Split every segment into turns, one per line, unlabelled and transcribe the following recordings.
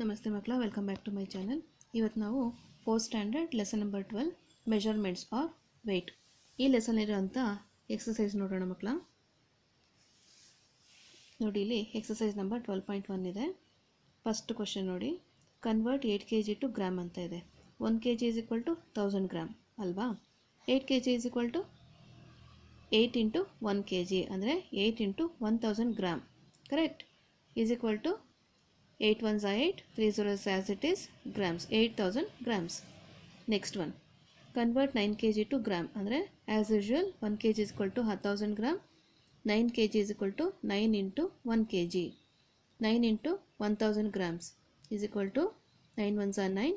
ನಮಸ್ತೆ ಮಕ್ಕಳ welcome back to my channel ಇವತ್ತು ನಾವು fourth standard lesson number twelve measurements are weight ಈ ಲೆಸನ್ ಇರೋಂಥ ಎಕ್ಸಸೈಸ್ ನೋಡೋಣ ಮಕ್ಕಳ. ನೋಡಿ, ಇಲ್ಲಿ exercise number twelve point one ಇದೆ. ಫಸ್ಟ್ ಕ್ವಶನ್ ನೋಡಿ convert eight K G to gram ಅಂತ ಇದೆ. One K G is equal to thousand gram ಅಲ್ವಾ? Eight K G is equal to eight into one K G ಅಂದರೆ eight into one thousand gram correct is equal to 8 ones are 8, 3 zeros as it is grams, 8000 grams. Next one, convert 9 kg to gram. Andre, as usual, 1 kg is equal to 1000 gram, 9 kg is equal to 9 into 1 kg. 9 into 1000 grams is equal to 9 ones are 9,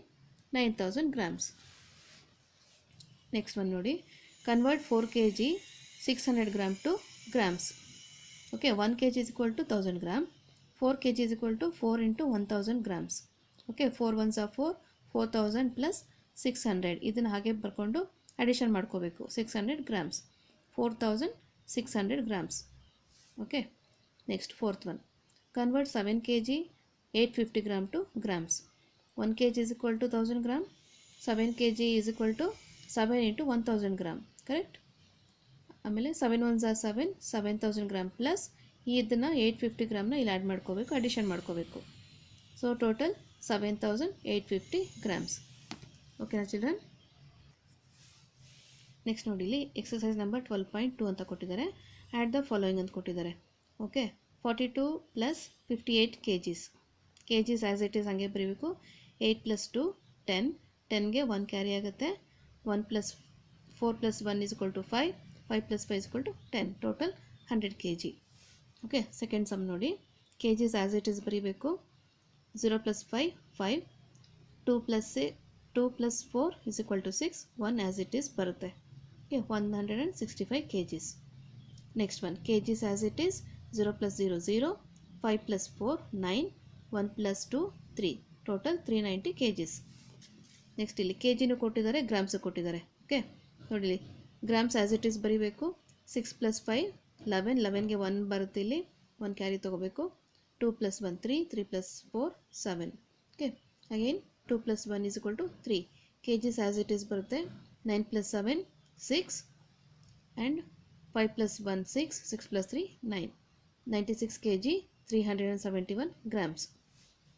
9000 grams. Next one, Nodi. Convert 4 kg 600 gram to grams. Okay, 1 kg is equal to 1000 gram. 4 kg is equal to 4 into 1000 grams. Okay four ones ಆ four four thousand plus six hundred ಇದನ್ನು ಹಾಗೆ ಬರ್ಕೊಂಡು addition ಮಾಡ್ಕೋಬೇಕು. Six hundred grams four thousand six hundred grams okay next fourth one convert seven K G eight fifty gram to grams one K G is equal to thousand gram seven K G is equal to seven into one thousand gram correct ಆಮೇಲೆ seven ones ಆ seven seven thousand gram plus ಇದನ್ನು eight fifty ಗ್ರಾಮ್ನ ಇಲ್ಲಿ add ಮಾಡ್ಕೋಬೇಕು addition ಮಾಡ್ಕೋಬೇಕು. So total seven thousand eight fifty grams ಓಕೆನಾ children next ನೋಡಿ, ಇಲ್ಲಿ exercise number twelve point two ಅಂತ ಕೊಟ್ಟಿದ್ದಾರೆ. ಆ್ಯಡ್ ದ ಫಾಲೋಯಿಂಗ್ ಅಂತ ಕೊಟ್ಟಿದ್ದಾರೆ. Okay forty two plus fifty eight K Gs K Gs as it is ಹಂಗೆ ಬರೀಬೇಕು. ಏಯ್ಟ್ ಪ್ಲಸ್ ಟು ಟೆನ್ ಟೆನ್ಗೆ ಒನ್ ಕ್ಯಾರಿ ಆಗುತ್ತೆ. One plus four plus one is equal to five five plus five is equal to ten total hundred K G okay second sum ನೋಡಿ. K Gs as it is ಬರೀಬೇಕು. Zero plus five five two plus C two plus four is equal to six one as it is ಬರುತ್ತೆ. Okay one hundred and sixty five K Gs next one K Gs as it is zero plus zero zero five plus four nine one plus two three total three ninety K Gs next ಇಲ್ಲಿ K ಜಿನೂ ಕೊಟ್ಟಿದ್ದಾರೆ grams ಕೊಟ್ಟಿದ್ದಾರೆ. Okay ನೋಡಿಲಿ grams as it is ಬರೀಬೇಕು. Six plus five eleven, ಲೆವೆನ್ಗೆ one ಬರುತ್ತೆ ಇಲ್ಲಿ one carry ತೊಗೋಬೇಕು. Two plus one three three plus four seven okay again two plus one is equal to three K Gs as it is ಬರುತ್ತೆ. Nine plus seven six and five plus one six six plus three nine ninety six K G three hundred and seventy one grams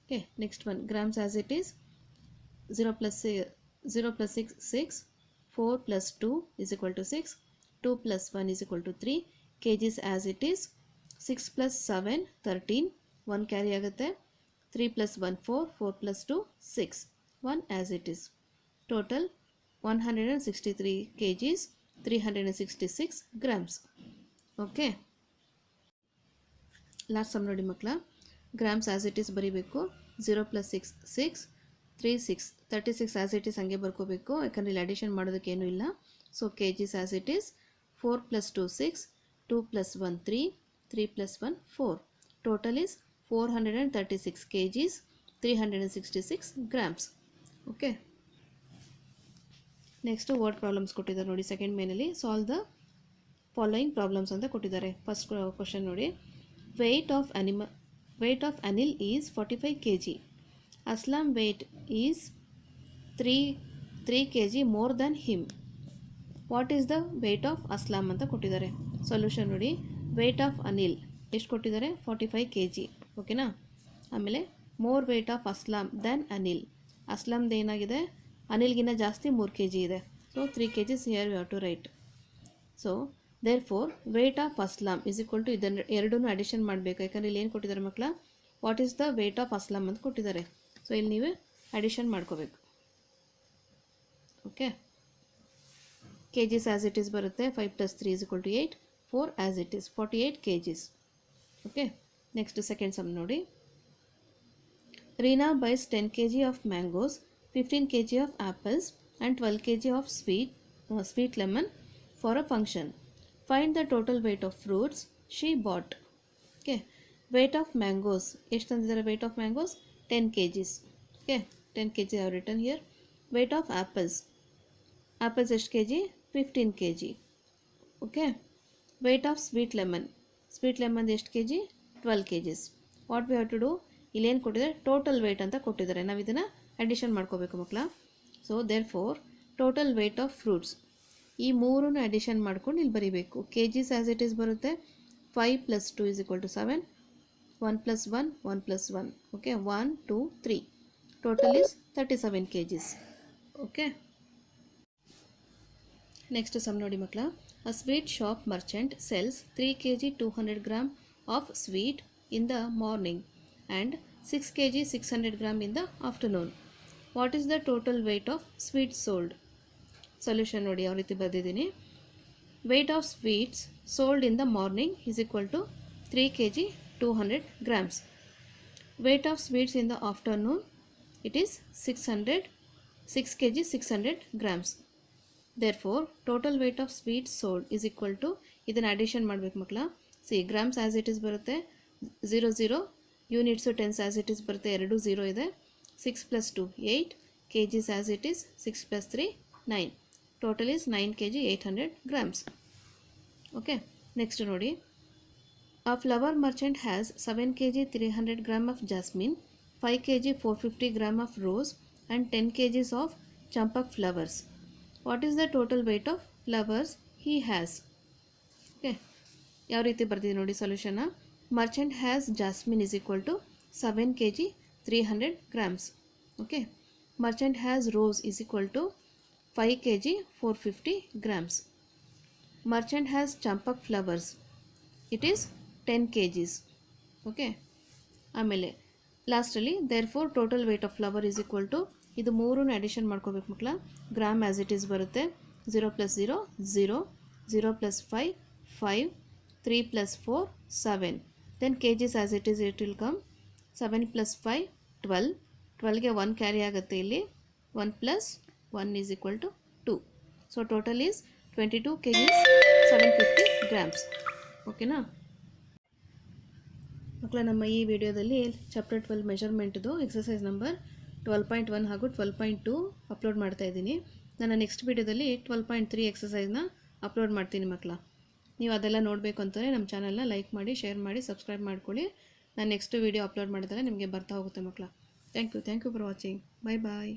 okay next one grams as it is zero plus zero plus six six four plus two is equal to six two plus one is equal to three Gs as it is six plus seven thirteen one carry ಆಗುತ್ತೆ three plus one four four plus two six one as it is total one hundred and sixty three K Gs three hundred and sixty six grams okay last sum ನೋಡಿ ಮಕ್ಕಳ. Grams as it is ಬರೀಬೇಕು. Zero plus six six three six thirty six as it is ಹಂಗೆ ಬರ್ಕೋಬೇಕು. ಯಾಕಂದರೆ ಇಲ್ಲಿ addition ಮಾಡೋದಕ್ಕೆ ಇಲ್ಲ. So K Gs as it is four plus two six two plus one three three plus one four total is four hundred and thirty six K Gs three hundred and sixty six grams okay next word problems ಕೊಟ್ಟಿದ್ದಾರೆ ನೋಡಿ second ಮೇನಲ್ಲಿ solve the following problems ಅಂತ ಕೊಟ್ಟಿದ್ದಾರೆ. First question ನೋಡಿ weight of ಅನಿಮ weight of Anil is forty five K G Aslam weight is three three K G more than him what is the weight of Aslam ಅಂತ ಕೊಟ್ಟಿದ್ದಾರೆ. Solution ನೋಡಿ. Weight of Anil ಎಷ್ಟು ಕೊಟ್ಟಿದ್ದಾರೆ? Forty five K G ಓಕೆನಾ ಆಮೇಲೆ more weight of Aslam then Anil ಅಸ್ಲಾಮ್ದು ಏನಾಗಿದೆ? ಅನಿಲ್ಗಿನ್ನ ಜಾಸ್ತಿ ಮೂರು ಕೆ ಜಿ ಇದೆ. So three K Gs here you to write so therefore weight of Aslam is equal to ಇದನ್ನು ಎರಡೂ ಅಡಿಷನ್ ಮಾಡಬೇಕು. ಯಾಕಂದರೆ ಇಲ್ಲಿ ಏನು ಕೊಟ್ಟಿದ್ದಾರೆ ಮಕ್ಕಳ what is the weight of Aslam ಅಂತ ಕೊಟ್ಟಿದ್ದಾರೆ. ಸೊ ಇಲ್ಲಿ ನೀವು ಅಡಿಷನ್ ಮಾಡ್ಕೋಬೇಕು. Okay K Gs as it is ಬರುತ್ತೆ. Five plus three is equal to eight 4 as it is 48 kgs. Okay next second sum ನೋಡಿ. Reena buys 10 kg of mangoes 15 kg of apples and 12 kg of sweet uh, sweet lemon for a function. Find the total weight of fruits she bought. Okay weight of mangoes the weight of mangoes? 10 kgs. Okay 10 kg I have written here. Weight of apples. Apples is kg? 15 kg. Okay weight of sweet lemon sweet lemon ಎಷ್ಟು K G twelve K Gs what we have to do ಇಲ್ಲೇನು ಕೊಟ್ಟಿದ್ದಾರೆ total weight ಅಂತ ಕೊಟ್ಟಿದ್ದಾರೆ. ನಾವು ಇದನ್ನು addition ಮಾಡ್ಕೋಬೇಕು ಮಕ್ಕಳ so therefore total weight of fruits ಈ ಮೂರನ್ನು ಅಡಿಷನ್ ಮಾಡ್ಕೊಂಡು ಇಲ್ಲಿ ಬರೀಬೇಕು. K Gs as it is ಬರುತ್ತೆ. Five plus two is equal to seven one plus one one plus one okay one two three total is thirty seven K Gs okay next sum ನೋಡಿ ಮಕ್ಕಳ merchant sells three K G two hundred gram of sweet in the morning and six K G six hundred gram in afternoon what is the total weight of sweet sold solution ನೋಡಿ ಯಾವ ರೀತಿ ಬರೆದಿದ್ದೀನಿ. Weight of sweets sold in the morning is equal to three K G two hundred grams weight of sweets in the afternoon it is six hundred six K G six hundred grams therefore total weight of sweets sold is equal to ಇದನ್ನು addition ಮಾಡಬೇಕು ಮಕ್ಕಳ C grams as it is ಬರುತ್ತೆ. Zero zero units tens as it is ಬರುತ್ತೆ. ಎರಡು zero ಇದೆ. Six plus two eight K Gs as it is six plus three nine total is nine K G eight hundred grams okay next ನೋಡಿ. A flower merchant has 7 kg 300 gram of jasmine, 5 kg 450 gram of rose and 10 kgs of champak flowers. What is the total weight of flowers he has okay ಯಾವ ರೀತಿ ಬರ್ತಿದೆ ನೋಡಿ ಸೊಲ್ಯೂಷನ್ನ merchant has jasmine is equal to seven K G three hundred grams okay merchant has rose is equal to five K G four fifty grams merchant has champak flowers it is ten K Gs okay ಆಮೇಲೆ ಲಾಸ್ಟಲ್ಲಿ therefore total weight of flower is equal to ಇದು ಮೂರನ್ನು addition ಮಾಡ್ಕೋಬೇಕು ಮಕ್ಕಳ gram as it is ಬರುತ್ತೆ. Zero plus zero zero zero plus five five three plus four seven then K Gs as it is it will come seven plus five twelve ಟ್ವೆಲ್ಗೆ one carry ಆಗುತ್ತೆ ಇಲ್ಲಿ. One plus one is equal to two so total is twenty two K Gs seven fifty grams ಓಕೆನಾ ಮಕ್ಕಳ ನಮ್ಮ ಈ ವಿಡಿಯೋದಲ್ಲಿ chapter twelve ಮೆಷರ್ಮೆಂಟ್ದು exercise number twelve point one ಹಾಗೂ ಟ್ವೆಲ್ ಪಾಯಿಂಟ್ ಟು ಅಪ್ಲೋಡ್ ಮಾಡ್ತಾ ಇದ್ದೀನಿ. ನನ್ನ ನೆಕ್ಸ್ಟ್ ವೀಡಿಯೋದಲ್ಲಿ ಟ್ವೆಲ್ ಪಾಯಿಂಟ್ ತ್ರೀ ಎಕ್ಸಸೈಸ್ನ ಅಪ್ಲೋಡ್ ಮಾಡ್ತೀನಿ ಮಕ್ಕಳ ನೀವು ಅದೆಲ್ಲ ನೋಡಬೇಕು ಅಂತಲೇ ನಮ್ಮ ಚಾನಲ್ನ ಲೈಕ್ ಮಾಡಿ ಶೇರ್ ಮಾಡಿ ಸಬ್ಸ್ಕ್ರೈಬ್ ಮಾಡ್ಕೊಳ್ಳಿ. ನಾನು ನೆಕ್ಸ್ಟ್ ವೀಡಿಯೋ ಅಪ್ಲೋಡ್ ಮಾಡಿದಾಗ ನಿಮಗೆ ಬರ್ತಾ ಹೋಗುತ್ತೆ ಮಕ್ಕಳ thank you thank you for watching bye bye